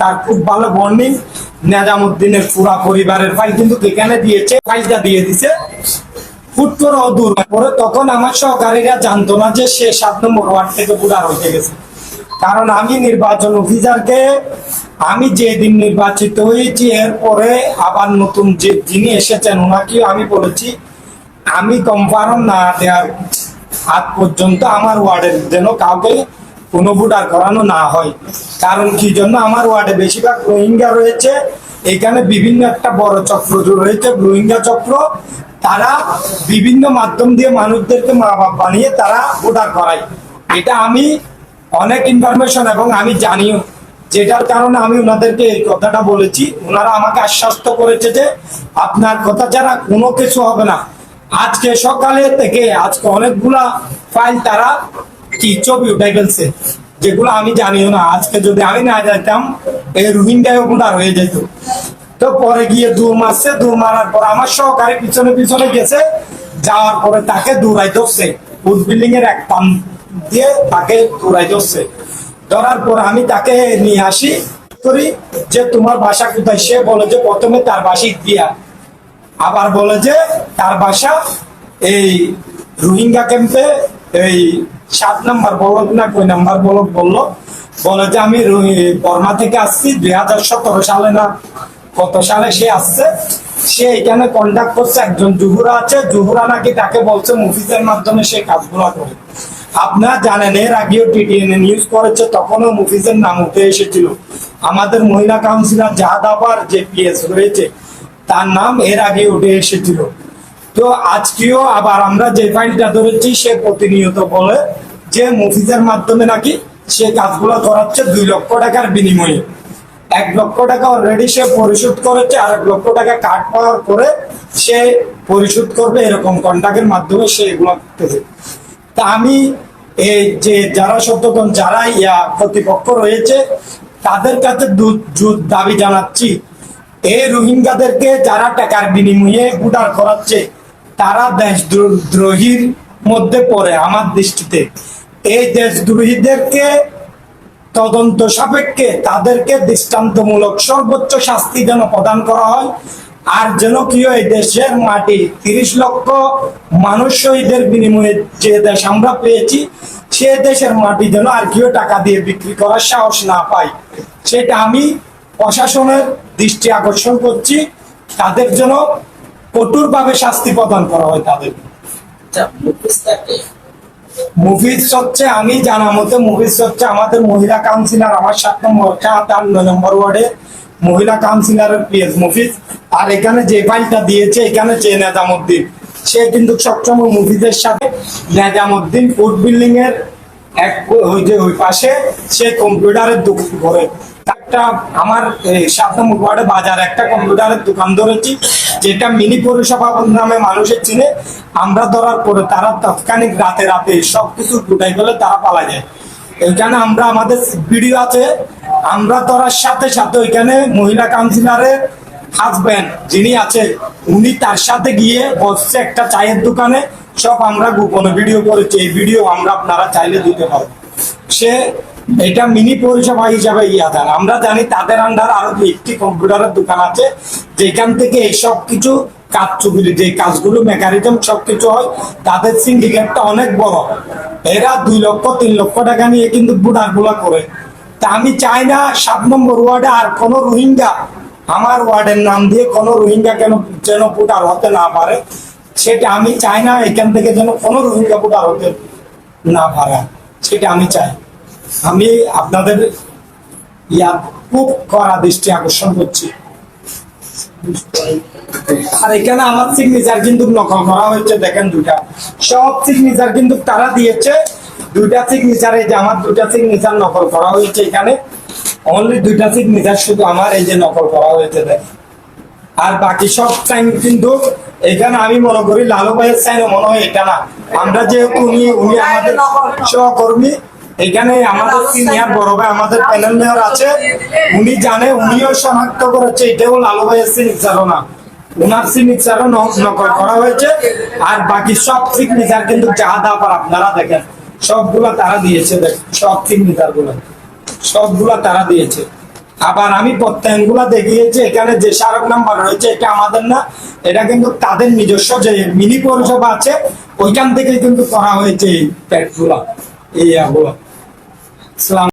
তার খুব ভালো বন্ডিং নেজামুদ্দিনের পুরা পরিবারের ফাইল কিন্তু এখানে দিয়েছে ফাইলটা দিয়ে দিছে। হুট করে দূর পরে তখন আমার সহকারীরা জানতো না যে সে সাত নম্বর ওয়ার্ড থেকে বুড়া হয়ে গেছে। কারণ আমি নির্বাচন অফিসারকে, আমি যেদিন নির্বাচিত হয়েছি, এরপরে আবার নতুন যে যিনি এসেছেন, ওনাকেও আমি বলেছি, আমি কনফার্ম না দেওয়ার আজ পর্যন্ত আমার ওয়ার্ডের যেন কাউকে কোনো ভোটার করানো না হয়। কারণ কি জন্য? আমার ওয়ার্ডে বেশিরভাগ রোহিঙ্গা রয়েছে। এখানে বিভিন্ন একটা বড় চক্র রয়েছে। রোহিঙ্গা চক্র, তারা বিভিন্ন মাধ্যম দিয়ে মানুষদেরকে মা বাপ বানিয়ে তারা ভোটার করায়। এটা আমি অনেক ইনফরমেশন এবং আমি জানিও। যেটার কারণে আমি ওনাদেরকে এই কথাটা বলেছি। ওনারা আমাকে আশ্বস্ত করেছে যে আপনার কথা ছাড়া কোনো কিছু হবে না। আজকে সকালে থেকে আজকে অনেকগুলা ফাইল তারা কি ছবি উঠাই ফেলছে, যেগুলো আমি জানিও না। আজকে যদি আমি না যাইতাম, এই রোহিঙ্গায় ভোটার হয়ে যেত। তো পরে গিয়ে দূর মারছে দূর মারার পর আমার সহকারী পিছনে পিছনে গেছে, যাওয়ার পরে তাকে দূরাই ধরছে। উড বিল্ডিং এর এক পান দিয়ে তাকে দূরাই ধরছে। ধরার পর আমি তাকে নিয়ে আসি, করি যে, তোমার বাসা কোথায়? সে বলে যে, প্রথমে তার বাসি দিয়া আবার বলে যে, তার বাসা এই রোহিঙ্গা ক্যাম্পে এই সাত নাম্বার বলক না কই নাম্বার বলক বলল, বলে যে আমি বর্মা থেকে আসছি দুই হাজার সতেরো সালে না, কত সালে সে আসছে? সে এখানে কন্ট্যাক্ট করছে, একজন জুহুরা আছে, জুহুরা নাকি তাকে বলছে মুফিসের মাধ্যমে সে কাজগুলো করে। আপনারা জানেন, এর আগেও টিটিএন নিউজ করেছে, তখনও মুফিসের নাম উঠে এসেছিল। আমাদের মহিলা কাউন্সিলর জাহাদাবার যে পিএস রয়েছে, তার নাম এর আগে উঠে এসেছিল। তো আজকেও আবার আমরা যে ফাইলটা ধরেছি, সে প্রতিনিয়ত বলে যে মুফিজের মাধ্যমে নাকি সে কাজগুলো করাচ্ছে দুই লক্ষ টাকার বিনিময়ে। এক লক্ষ টাকা অলরেডি সে পরিশোধ করেছে আর এক লক্ষ টাকা কাট পাওয়ার পরে সে পরিশোধ করবে এরকম কন্ট্যাক্টের মাধ্যমে সে এগুলো করতেছে। তা আমি এই যে যারা সত্যগণ, যারা ইয়া প্রতিপক্ষ রয়েছে, তাদের কাছে দাবি জানাচ্ছি। এই রোহিঙ্গাদেরকে যারা টাকার বিনিময়ে উদার করাচ্ছে তারা দেশদ্রোহীর মধ্যে পড়ে আমার দৃষ্টিতে। এই দেশদ্রোহীদেরকে তদন্ত সাপেক্ষে তাদেরকে দৃষ্টান্তমূলক সর্বোচ্চ শাস্তি যেন প্রদান করা হয়, আর যেন কি হয় দেশের মাটি তিরিশ লক্ষ মানুষ শহীদের বিনিময়ে যে দেশ আমরা পেয়েছি, সে দেশের মাটি যেন আর কেউ টাকা দিয়ে বিক্রি করার সাহস না পায়। সেটা আমি প্রশাসনের দৃষ্টি আকর্ষণ করছি। তাদের যেন কঠোরভাবে শাস্তি প্রদান করা হয় তাদের। আচ্ছা মুভিজ হচ্ছে আমি জানা মতে মুভিজ হচ্ছে আমাদের মহিলা কাউন্সিলর আমার সাত নম্বর সাত আর নয় নম্বর ওয়ার্ডে মহিলা কাউন্সিলরের পিএস মুভিজ। আর এখানে যে ফাইলটা দিয়েছে এখানে যে নেজামুদ্দিন সে কিন্তু সবসময় মুভিজের সাথে নেজামুদ্দিন ফুড বিল্ডিং এর এক ওই যে ওই পাশে সে কম্পিউটারের দোকান করে। একটা আমার সাত নম্বর ওয়ার্ডে বাজার, একটা কম্পিউটারের দোকান ধরেছি, যেটা মিনি পৌরসভা নামে মানুষের চিনে। আমরা ধরার পরে তারা তৎক্ষণিক রাতে রাতে সবকিছু গুটাই ফেলে তারা পালা যায়। এখানে আমরা, আমাদের ভিডিও আছে, আমরা ধরার সাথে সাথে ওইখানে মহিলা কাউন্সিলরের হাজব্যান্ড যিনি আছে, উনি তার সাথে গিয়ে বসছে একটা চায়ের দোকানে। সব আমরা গোপনে ভিডিও করেছি, এই ভিডিও আমরা আপনারা চাইলে দিতে পারব সে এটা মিনি পরিষেবা হিসাবে ইয়া দেন। আমরা জানি তাদের আন্ডার আরও দুই একটি কম্পিউটারের দোকান আছে, যেখান থেকে এই সব কিছু কাজ চুগুলি যে কাজগুলো মেকানিজম সবকিছু হয়, তাদের সিন্ডিকেটটা অনেক বড়। এরা দুই লক্ষ, তিন লক্ষ টাকা নিয়ে কিন্তু বুড়ারগুলা করে। তা আমি চাই না সাত নম্বর ওয়ার্ডে আর কোনো রোহিঙ্গা, আমার ওয়ার্ডের নাম দিয়ে কোনো রোহিঙ্গা কেন, যেন ভোটার হতে না পারে, সেটা আমি চাই না এখান থেকে যেন কোনো রোহিঙ্গা ভোটার হতে না পারে, সেটা আমি চাই। আমি আপনাদের ইয়া খুব কড়া দৃষ্টি আকর্ষণ করছি। আর এখানে আমার সিগনেচার কিন্তু নকল করা হয়েছে দেখেন দুটা সব সিগনেচার কিন্তু তারা দিয়েছে। দুইটা সিগনেচারে যে আমার দুটা সিগনেচার নকল করা হয়েছে এখানে। অনলি দুইটা সিগনেচার শুধু আমার এই যে নকল করা হয়েছে দেখেন আর বাকি সব সাইন কিন্তু এখানে আমি মনে করি লালু ভাইয়ের সাইন মনে হয় এটা না। আমরা যেহেতু উনি উনি আমাদের সহকর্মী এখানে আমাদের সিনিয়র বড় ভাই আমাদের প্যানেল মেয়র আছে। উনি জানে উনিও শনাক্ত করেছে এটাও লালু ভাইয়ের সিগনেচারও না। ওনার সিগনেচারও নকল করা হয়েছে। আর বাকি সব সিগনেচার কিন্তু যা দাবার আপনারা দেখেন সবগুলা তারা দিয়েছে সব সিগনেচারগুলো সবগুলা তারা দিয়েছে। আবার আমি প্রত্যয়নগুলা দেখিয়েছি এখানে যে স্মারক নাম্বার রয়েছে এটা আমাদের না এটা কিন্তু তাদের নিজস্ব যে মিনি পৌরসভা আছে ওইখান থেকে কিন্তু করা হয়েছে এই প্যাডগুলা এই ইয়াগুলো। ইসলাম